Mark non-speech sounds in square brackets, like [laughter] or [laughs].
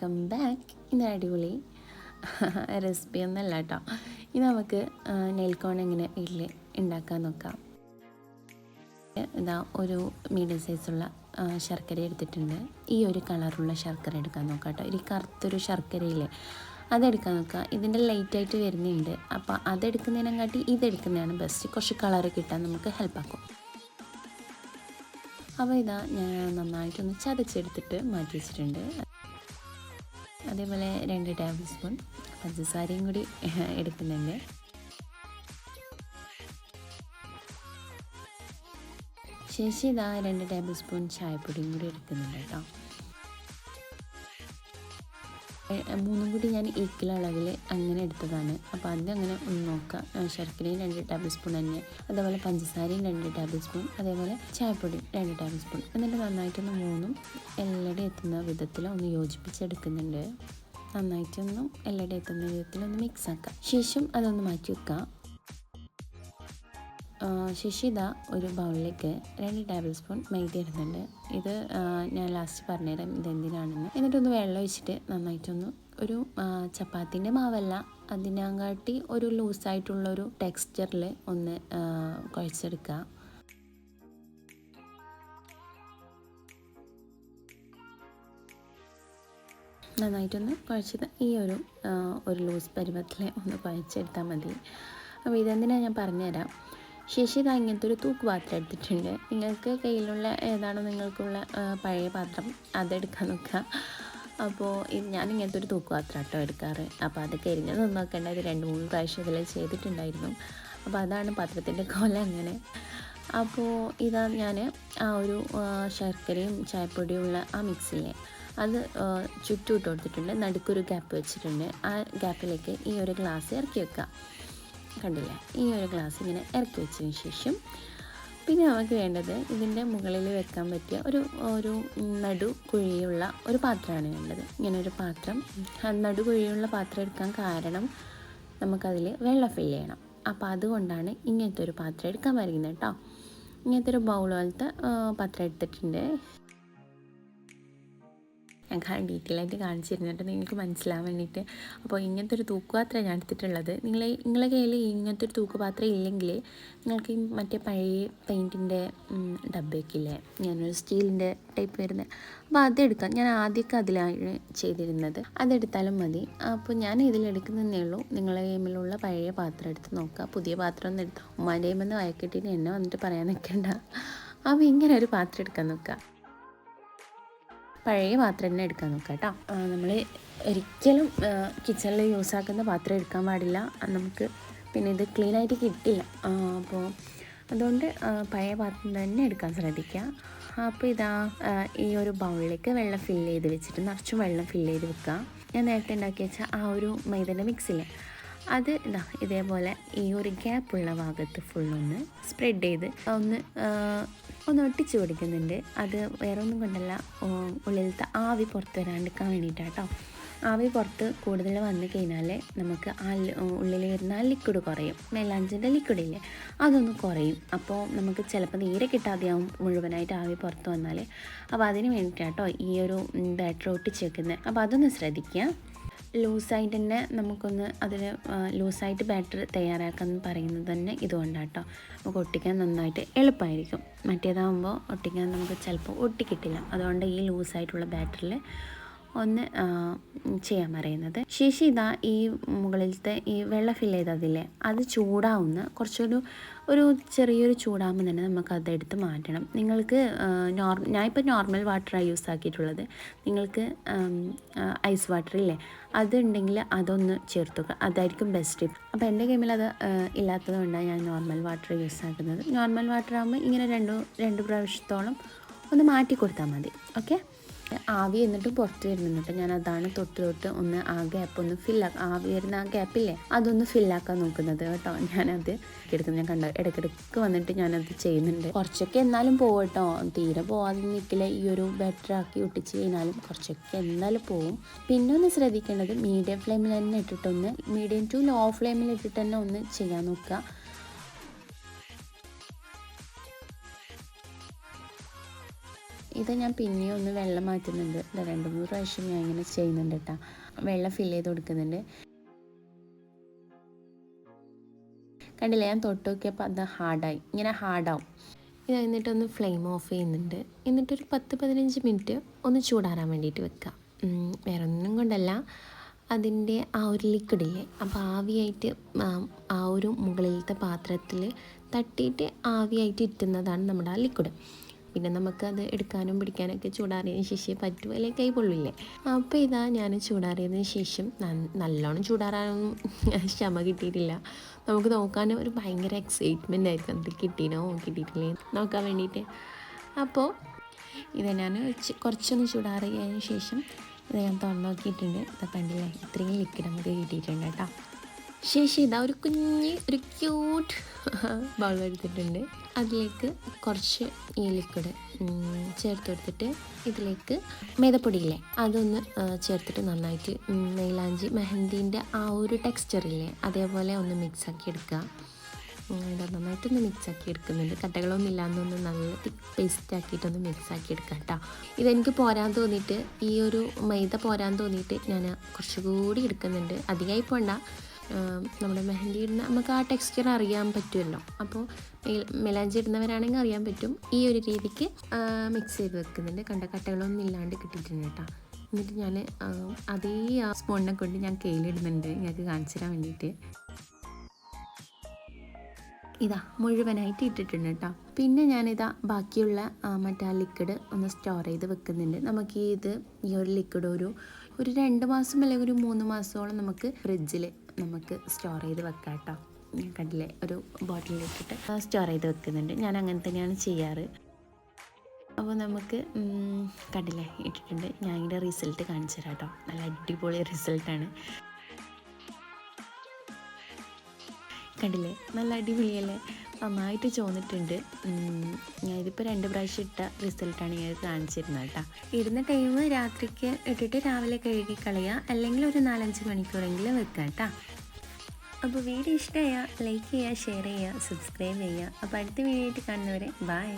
Welcome back. ഇന്ന് അടിപൊളി. [laughs] Recipe ഒന്നല്ല കേട്ടോ ഇനി നമുക്ക് നെൽക്കോൺ എങ്ങനെ വീട്ടിൽ ഉണ്ടാക്കാൻ നോക്കാം. ഇതാ ഒരു മീഡിയം സൈസുള്ള ശർക്കര എടുത്തിട്ടുണ്ട്. ഈ ഒരു കളറുള്ള ശർക്കര എടുക്കാൻ നോക്കാം കേട്ടോ ഒരു കറുത്തൊരു ശർക്കരയില്ലേ അതെടുക്കാൻ നോക്കുക ഇതിന്റെ ലൈറ്റായിട്ട് വരുന്നുണ്ട്. അപ്പോൾ അതെടുക്കുന്നതിനെക്കാട്ടി ഇതെടുക്കുന്നതാണ് ബെസ്റ്റ് കുറച്ച് കളർ കിട്ടാൻ നമുക്ക് ഹെൽപ്പാക്കും അപ്പോൾ ഇതാ ഞാൻ നന്നായിട്ടൊന്ന് ചതച്ചെടുത്തിട്ട് മാറ്റി വെച്ചിട്ടുണ്ട്. അതേപോലെ രണ്ട് ടേബിൾ സ്പൂൺ പഞ്ചസാരയും കൂടി എടുക്കുന്നുണ്ട്. ശേഷി ഇതാ രണ്ട് ടേബിൾ സ്പൂൺ ചായപ്പൊടിയും കൂടി എടുക്കുന്നുണ്ട് കേട്ടോ. മൂന്നും കൂടി ഞാൻ ഈക്വൽ അളവിൽ അങ്ങനെ എടുത്തതാണ്. അപ്പോൾ അത് അങ്ങനെ ഒന്ന് നോക്കാം. ശർക്കരയും രണ്ട് ടേബിൾ സ്പൂൺ തന്നെ. അതേപോലെ പഞ്ചസാരയും രണ്ട് ടേബിൾ സ്പൂൺ അതേപോലെ ചായപ്പൊടിയും രണ്ട് ടേബിൾ സ്പൂൺ എന്നിട്ട് നന്നായിട്ടൊന്ന് മൂന്നും എല്ലാവരും എത്തുന്ന വിധത്തിൽ ഒന്ന് യോജിപ്പിച്ചെടുക്കുന്നുണ്ട്. നന്നായിട്ടൊന്നും എല്ലാവരും എത്തുന്ന വിധത്തിൽ ഒന്ന് മിക്സ് ആക്കാം. ശേഷം അതൊന്ന് മാറ്റി വെക്കാം. ആ, ശശി ഇതാ ഒരു ബൗളിലേക്ക് രണ്ട് ടേബിൾ സ്പൂൺ മൈദ ഇടുന്നുണ്ട്. ഇത് ഞാൻ ലാസ്റ്റ് പറഞ്ഞുതരാം ഇതെന്തിനാണെന്ന്. എന്നിട്ടൊന്ന് വെള്ളം ഒഴിച്ചിട്ട് നന്നായിട്ടൊന്ന് ഒരു ചപ്പാത്തിന്റെ മാവല്ല അതിനാങ്കാട്ടി ഒരു ലൂസായിട്ടുള്ളൊരു ടെക്സ്ചറിൽ ഒന്ന് കുഴച്ചെടുക്കുക. നന്നായിട്ടൊന്ന് കുഴച്ചത് ഈ ഒരു ഒരു ലൂസ് പരുവത്തിൽ ഒന്ന് കുഴച്ചെടുത്താൽ മതി. അപ്പോൾ ഇതെന്തിനാണ് ഞാൻ പറഞ്ഞുതരാം? ശശി ഇതാ ഇങ്ങനത്തെ ഒരു തൂക്ക് പാത്രം എടുത്തിട്ടുണ്ട്. നിങ്ങൾക്ക് കയ്യിലുള്ള ഏതാണോ നിങ്ങൾക്കുള്ള പഴയ പാത്രം അതെടുക്കാൻ നോക്കുക. അപ്പോൾ ഞാൻ ഇങ്ങനത്തെ ഒരു തൂക്ക് പാത്രം കേട്ടോ എടുക്കാറ്. അപ്പോൾ അത് കരിഞ്ഞ് നന്നാക്കേണ്ട. ഇത് രണ്ട് മൂന്ന് പ്രാവശ്യം ഇതിൽ ചെയ്തിട്ടുണ്ടായിരുന്നു. അപ്പോൾ അതാണ് പാത്രത്തിന്റെ കോല അങ്ങനെ. അപ്പോൾ ഇതാ ഞാൻ ആ ഒരു ശർക്കരയും ചായപ്പൊടിയും ഉള്ള ആ മിക്സിയെ അത് ചുറ്റുവിട്ട് കൊടുത്തിട്ടുണ്ട്. നടുക്കൊരു ഗ്യാപ്പ് വെച്ചിട്ടുണ്ട്. ആ ഗ്യാപ്പിലേക്ക് ഈ ഒരു ഗ്ലാസ് ഇറക്കി വെക്കുക. കണ്ടില്ലേ? ഈ ഒരു ഗ്ലാസ് ഇങ്ങനെ ഇറക്കി വെച്ചതിന് ശേഷം പിന്നെ നമുക്ക് വേണ്ടത് ഇതിന്റെ മുകളിൽ വെക്കാൻ പറ്റിയ ഒരു ഒരു നടു കുഴിയുള്ള ഒരു പാത്രമാണ് വേണ്ടത്. ഇങ്ങനെ ഒരു പാത്രം. നടു കുഴിയുള്ള പാത്രം എടുക്കാൻ കാരണം നമുക്കതിൽ വെള്ളം ഫില്ല് ചെയ്യണം. അപ്പോൾ അതുകൊണ്ടാണ് ഇങ്ങനത്തെ ഒരു പാത്രം എടുക്കാൻ പറയുന്നത് കേട്ടോ. ഇങ്ങനത്തെ ഒരു ബൗൾ പോലത്തെ പാത്രം എടുത്തിട്ടുണ്ട്. ഞാൻ ഡീറ്റെയിൽ ആയിട്ട് തരുന്നുണ്ട് നിങ്ങൾക്ക് മനസ്സിലാവാൻ വേണ്ടിയിട്ട്. അപ്പോൾ ഇങ്ങനത്തെ ഒരു തൂക്കുപാത്രം ഞാൻ എടുത്തിട്ടുള്ളത്. നിങ്ങൾ നിങ്ങളെ കയ്യിൽ ഇങ്ങനത്തെ ഒരു തൂക്കുപാത്രം ഇല്ലെങ്കിൽ നിങ്ങൾക്ക് മറ്റേ പഴയ പെയിന്റിന്റെ ഡബ്ബയൊക്കെ ഇല്ലേ ഞാനൊരു സ്റ്റീലിന്റെ ടൈപ്പ് വരുന്നത്. അപ്പോൾ അതെടുക്കാം. ഞാൻ ആദ്യമൊക്കെ അതിലാണ് ചെയ്തിരുന്നത്. അതെടുത്താലും മതി. അപ്പോൾ ഞാൻ ഇതിലെടുക്കുന്നതേ ഉള്ളൂ. നിങ്ങളെ കയ്യിലുള്ള പഴയ പാത്രം എടുത്ത് നോക്കുക. പുതിയ പാത്രം ഒന്ന് എടുത്ത് ഉമ്മാന്റെ കൈമെന്ന് വയക്കെട്ടിട്ട് എന്നെ വന്നിട്ട് പറയാൻ നിൽക്കണ്ട. അപ്പോൾ ഇങ്ങനെ ഒരു പാത്രം എടുക്കാൻ നോക്കുക. പഴയ പാത്രം തന്നെ എടുക്കാൻ നോക്കാം കേട്ടോ. നമ്മൾ ഒരിക്കലും കിച്ചണിൽ യൂസ് ആക്കുന്ന പാത്രം എടുക്കാൻ പാടില്ല. നമുക്ക് പിന്നെ ഇത് ക്ലീൻ ആയിട്ട് കിട്ടില്ല. അപ്പോൾ അതുകൊണ്ട് പഴയ പാത്രം തന്നെ എടുക്കാൻ ശ്രദ്ധിക്കുക. അപ്പോൾ ഇതാ ഈ ഒരു ബൗളിലേക്ക് വെള്ളം ഫില്ല് ചെയ്ത് വെച്ചിട്ട് നിറച്ചും വെള്ളം ഫില്ല് ചെയ്ത് വെക്കുക. ഞാൻ നേരത്തെ ഉണ്ടാക്കി വെച്ച ആ ഒരു മൈദന്റെ മിക്സില്ലേ അത് ഇതാ ഇതേപോലെ ഈ ഒരു ഗ്യാപ്പുള്ള ഭാഗത്ത് ഫുള്ളൊന്ന് സ്പ്രെഡ് ചെയ്ത് ഒന്ന് ഒന്ന് ഒട്ടിച്ചു കൊടുക്കുന്നുണ്ട് അത് വേറെ ഒന്നും കൊണ്ടല്ല ഉള്ളിലത്തെ ആവി പുറത്ത് വരാണ്ടിരിക്കാൻ വേണ്ടിയിട്ടാട്ടോ ആവി പുറത്ത് കൂടുതൽ വന്നു കഴിഞ്ഞാൽ നമുക്ക് ആ ഉള്ളിൽ വരുന്ന ലിക്വിഡ് കുറയും. മെലാഞ്ചിന്റെ ലിക്വിഡ് ഇല്ലേ അതൊന്ന് കുറയും. അപ്പോൾ നമുക്ക് ചിലപ്പോൾ നീരെ കിട്ടാതെയാവും മുഴുവനായിട്ട് ആവി പുറത്ത് വന്നാൽ അപ്പോൾ അതിന് വേണ്ടിയിട്ടാട്ടോ ഈ ഒരു ബാറ്റർ ഒട്ടിച്ച് വെക്കുന്നത് അപ്പോൾ അതൊന്ന് ശ്രദ്ധിക്കുക ലൂസായിട്ട് തന്നെ നമുക്കൊന്ന് അതിൽ ലൂസായിട്ട് ബാറ്റർ തയ്യാറാക്കാമെന്ന് പറയുന്നത് തന്നെ ഇതുകൊണ്ടാണ് കേട്ടോ നമുക്ക് ഒട്ടിക്കാൻ നന്നായിട്ട് എളുപ്പമായിരിക്കും മറ്റേതാകുമ്പോൾ ഒട്ടിക്കാൻ നമുക്ക് ചിലപ്പോൾ ഒട്ടിക്കിട്ടില്ല. അതുകൊണ്ട് ഈ ലൂസായിട്ടുള്ള ബാറ്ററിൽ ഒന്ന് ചെയ്യാൻ പറയുന്നത്. ശേഷി ഇതാ ഈ മുകളിലത്തെ ഈ വെള്ള ഫില്ല് ചെയ്തതില്ലേ അത് ചൂടാവുന്ന കുറച്ചൊരു ഒരു ചെറിയൊരു ചൂടാകുമ്പോൾ തന്നെ നമുക്ക് അതെടുത്ത് മാറ്റണം. നിങ്ങൾക്ക് നോർ ഞാനിപ്പോൾ നോർമൽ വാട്ടറാണ് യൂസ് ആക്കിയിട്ടുള്ളത്. നിങ്ങൾക്ക് ഐസ് വാട്ടർ ഇല്ലേ അതുണ്ടെങ്കിൽ അതൊന്ന് ചേർത്തുക അതായിരിക്കും ബെസ്റ്റ് അപ്പോൾ എന്റെ ഗെയിമിൽ അത് ഇല്ലാത്തത് കൊണ്ടാണ് ഞാൻ നോർമൽ വാട്ടർ യൂസ് ആക്കുന്നത്. നോർമൽ വാട്ടർ ആകുമ്പോൾ ഇങ്ങനെ രണ്ടു രണ്ട് പ്രാവശ്യത്തോളം ഒന്ന് മാറ്റി കൊടുത്താൽ മതി. ഓക്കെ ആവി എന്നിട്ട് പുറത്ത് വരുന്നുണ്ട് ഞാൻ അതാണ് തൊട്ട് തൊട്ട് ഒന്ന് ആ ഗ്യാപ്പ് ഒന്ന് ഫില്ലാക്കാം ആവി വരുന്ന ആ ഗ്യാപ്പില്ലേ അതൊന്ന് ഫില്ലാക്കാൻ നോക്കുന്നത് കേട്ടോ. ഞാനത് എടുക്കുന്നത് ഞാൻ കണ്ട? ഇടയ്ക്കിടയ്ക്ക് വന്നിട്ട് ഞാനത് ചെയ്യുന്നുണ്ട്. കുറച്ചൊക്കെ എന്നാലും പോകും തീരെ പോവാതെ നിൽക്കില്ല ഈ ഒരു ബെറ്റർ ആക്കി ഒട്ടിച്ച് കഴിഞ്ഞാലും കുറച്ചൊക്കെ എന്നാലും പോവും. പിന്നെ ഒന്ന് ശ്രദ്ധിക്കേണ്ടത് മീഡിയം ഫ്ലെയിമിൽ തന്നെ ഇട്ടിട്ടൊന്ന് മീഡിയം ടു ലോ ഫ്ലെയിമിൽ ഇട്ടിട്ട് തന്നെ ഒന്ന് ചെയ്യാൻ നോക്കുക. ഇത് ഞാൻ പിന്നെയും ഒന്ന് വെള്ളം മാറ്റുന്നുണ്ട്. രണ്ട് മൂന്ന് പ്രാവശ്യം ഞാൻ ഇങ്ങനെ ചെയ്യുന്നുണ്ട് കേട്ടോ വെള്ളം ഫില്ല് ചെയ്ത് കൊടുക്കുന്നുണ്ട്. കണ്ടില്ല? ഞാൻ തൊട്ട് നോക്കിയപ്പോൾ അത് ഹാർഡായി. ഇങ്ങനെ ഹാർഡാവും. ഇത് എന്നിട്ടൊന്ന് ഫ്ലെയിം ഓഫ് ചെയ്യുന്നുണ്ട്. എന്നിട്ടൊരു പത്ത് പതിനഞ്ച് മിനിറ്റ് ഒന്ന് ചൂടാറാൻ വേണ്ടിയിട്ട് വെക്കുക വേറെ ഒന്നും കൊണ്ടല്ല. അതിന്റെ ആ ഒരു ലിക്വിഡില്ലേ അപ്പോൾ ആവിയായിട്ട് ആ, ഒരു മുകളിലത്തെ പാത്രത്തിൽ തട്ടിയിട്ട് ആവിയായിട്ട് ഇറ്റുന്നതാണ് നമ്മുടെ ആ ലിക്വിഡ് പിന്നെ നമുക്കത് എടുക്കാനും പിടിക്കാനൊക്കെ ചൂടാറിയതിന് ശേഷം പറ്റൂ അല്ലെങ്കിൽ കൈ പൊള്ളില്ലേ? അപ്പോൾ ഇതാ ഞാൻ ചൂടാറിയതിന് ശേഷം നല്ലോണം ചൂടാറാനൊന്നും [laughs] ക്ഷമ കിട്ടിയിട്ടില്ല. നമുക്ക് നോക്കാൻ ഒരു ഭയങ്കര എക്സൈറ്റ്മെന്റ് ആയിരിക്കും. അത് കിട്ടീനോ കിട്ടിയിട്ടില്ലേ? നോക്കാൻ വേണ്ടിയിട്ട് അപ്പോൾ ഇത് ഞാൻ കുറച്ചൊന്ന് ചൂടാറിയതിന് ശേഷം ഇത് ഞാൻ തുറന്നു നോക്കിയിട്ടുണ്ട്. അപ്പം കണ്ടില്ലേ? ഇത്രയും ലിക്വിഡ് നമുക്ക് കിട്ടിയിട്ടുണ്ട് കേട്ടോ. ശേഷം ഇതാ ഒരു കുഞ്ഞ് ഒരു ക്യൂട്ട് ബൗൾ [laughs] എടുത്തിട്ടുണ്ട്. അതിലേക്ക് കുറച്ച് ഈ ലിക്വിഡ് ചേർത്ത് കൊടുത്തിട്ട് ഇതിലേക്ക് മേതപ്പൊടിയില്ലേ അതൊന്ന് ചേർത്തിട്ട് നന്നായിട്ട് ഉം, മൈലാഞ്ചി മെഹന്തിന്റെ ആ ഒരു ടെക്സ്ചറില്ലേ അതേപോലെ ഒന്ന് മിക്സ് ആക്കി എടുക്കുക. ഉം, നന്നായിട്ടൊന്ന് മിക്സ് ആക്കി എടുക്കുന്നുണ്ട്. കട്ടകളൊന്നും ഇല്ലാന്നൊന്ന് നല്ല തിക്ക് പേസ്റ്റ് ആക്കിയിട്ടൊന്ന് മിക്സ് ആക്കി എടുക്കാം കേട്ടോ ഇതെനിക്ക് പോരാൻ തോന്നിയിട്ട് ഈ ഒരു മൈദ പോരാൻ തോന്നിയിട്ട് ഞാൻ കുറച്ചുകൂടി എടുക്കുന്നുണ്ട്. അധികമായി പോണ്ട നമ്മുടെ മെഹന്തി ഇടുന്ന നമുക്ക് ആ ടെക്സ്ചർ അറിയാൻ പറ്റുമല്ലോ. അപ്പോൾ മെലാഞ്ചി ഇടുന്നവരാണെങ്കിൽ അറിയാൻ പറ്റും. ഈ ഒരു രീതിക്ക് മിക്സ് ചെയ്ത് വെക്കുന്നുണ്ട് കണ്ട കട്ടകളൊന്നും ഇല്ലാണ്ട് കിട്ടിയിട്ടുണ്ട് കേട്ടോ. എന്നിട്ട് ഞാൻ അതേ സ്പൂണിനെ കൊണ്ട് ഞാൻ കയ്യിലിടുന്നുണ്ട് ഞങ്ങൾക്ക് കാണിച്ചു തരാൻ വേണ്ടിയിട്ട്. ഇതാ മുഴുവനായിട്ട് ഇട്ടിട്ടുണ്ട് കേട്ടോ. പിന്നെ ഞാനിതാ ബാക്കിയുള്ള മറ്റേ ലിക്വിഡ് ഒന്ന് സ്റ്റോർ ചെയ്ത് വെക്കുന്നുണ്ട്. നമുക്ക് ഈ ഇത് ഈ ഒരു ലിക്വിഡ് ഒരു ഒരു രണ്ട് മാസം അല്ലെങ്കിൽ ഒരു മൂന്ന് മാസമോളം നമുക്ക് ഫ്രിഡ്ജിൽ നമുക്ക് സ്റ്റോർ ചെയ്ത് വെക്കാം കേട്ടോ കണ്ടില്ലേ ഒരു ബോട്ടിലിട്ടിട്ട് സ്റ്റോർ ചെയ്ത് വെക്കുന്നുണ്ട്. ഞാൻ അങ്ങനെ തന്നെയാണ് ചെയ്യാറ്. അപ്പോൾ നമുക്ക് കടല ഇട്ടിട്ടുണ്ട്. ഞാൻ ഇതിന്റെ റിസൾട്ട് കാണിച്ചു തരാം കേട്ടോ നല്ല അടിപൊളി റിസൾട്ടാണ് കണ്ടില്ലേ നല്ല അടിപൊളിയല്ലേ? നന്നായിട്ട് ചോന്നിട്ടുണ്ട് ഞാനിതിപ്പോൾ രണ്ട് പ്രാവശ്യം ഇട്ട റിസൾട്ടാണ് ഞാൻ കാണിച്ചിരുന്നത് കേട്ടോ. ഇടുന്ന ടൈം രാത്രിക്ക് ഇട്ടിട്ട് രാവിലെ കഴുകി കളയുക. അല്ലെങ്കിൽ ഒരു നാലഞ്ച് മണിക്കൂറെങ്കിലും വെക്കുക കേട്ടോ. അപ്പോൾ വീഡിയോ ഇഷ്ടമായ ലൈക്ക് ചെയ്യുക ഷെയർ ചെയ്യുക സബ്സ്ക്രൈബ് ചെയ്യുക. അപ്പോൾ അടുത്ത വീഡിയോ ആയിട്ട് കാണുന്നവരെ ബൈ